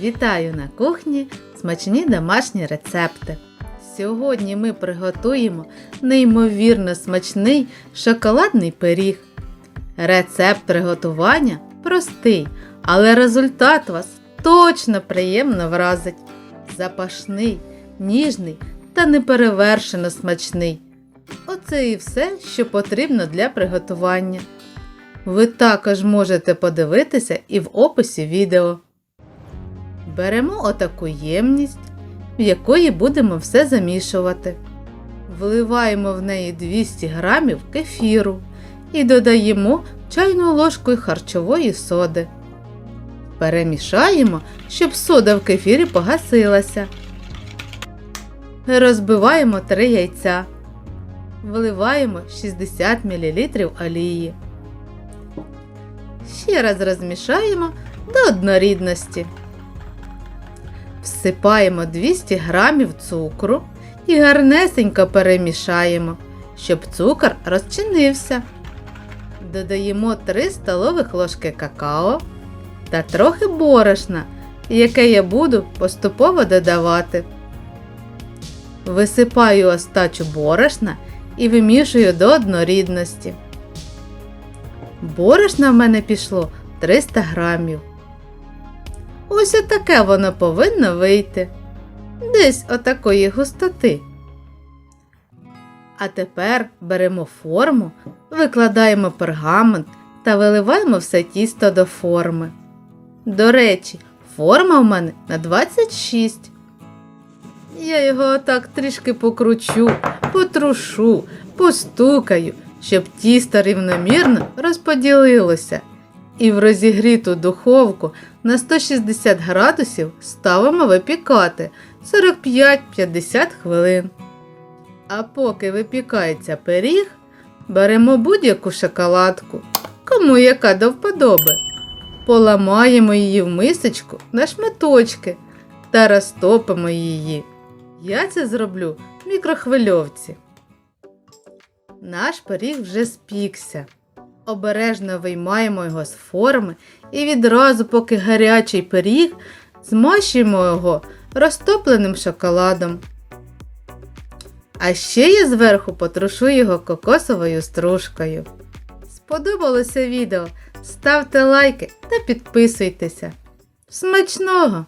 Вітаю на кухні смачні домашні рецепти. Сьогодні ми приготуємо неймовірно смачний шоколадний пиріг. Рецепт приготування простий, але результат вас точно приємно вразить. Запашний, ніжний та неперевершено смачний. Оце і все, що потрібно для приготування. Ви також можете подивитися і в описі відео. Беремо отаку ємність, в якої будемо все замішувати. Вливаємо в неї 200 г кефіру і додаємо чайну ложку харчової соди. Перемішаємо, щоб сода в кефірі погасилася. Розбиваємо 3 яйця. Вливаємо 60 мл олії. Ще раз розмішаємо до однорідності. Всипаємо 200 г цукру і гарнесенько перемішаємо, щоб цукор розчинився. Додаємо 3 столових ложки какао та трохи борошна, яке я буду поступово додавати. Висипаю остачу борошна і вимішую до однорідності. Борошна в мене пішло 300 грамів. Ось отаке воно повинно вийти. Десь отакої густоти. А тепер беремо форму, викладаємо пергамент та виливаємо все тісто до форми. До речі, форма в мене на 26. Я його отак трішки покручу, потрушу, постукаю, щоб тісто рівномірно розподілилося. І в розігріту духовку на 160 градусів ставимо випікати 45-50 хвилин. А поки випікається пиріг, беремо будь-яку шоколадку, кому яка до вподоби. Поламаємо її в мисочку на шматочки та розтопимо її. Я це зроблю в мікрохвильовці. Наш пиріг вже спікся. Обережно виймаємо його з форми і відразу, поки гарячий пиріг, змащуємо його розтопленим шоколадом. А ще я зверху потрушу його кокосовою стружкою. Сподобалося відео? Ставте лайки та підписуйтеся. Смачного!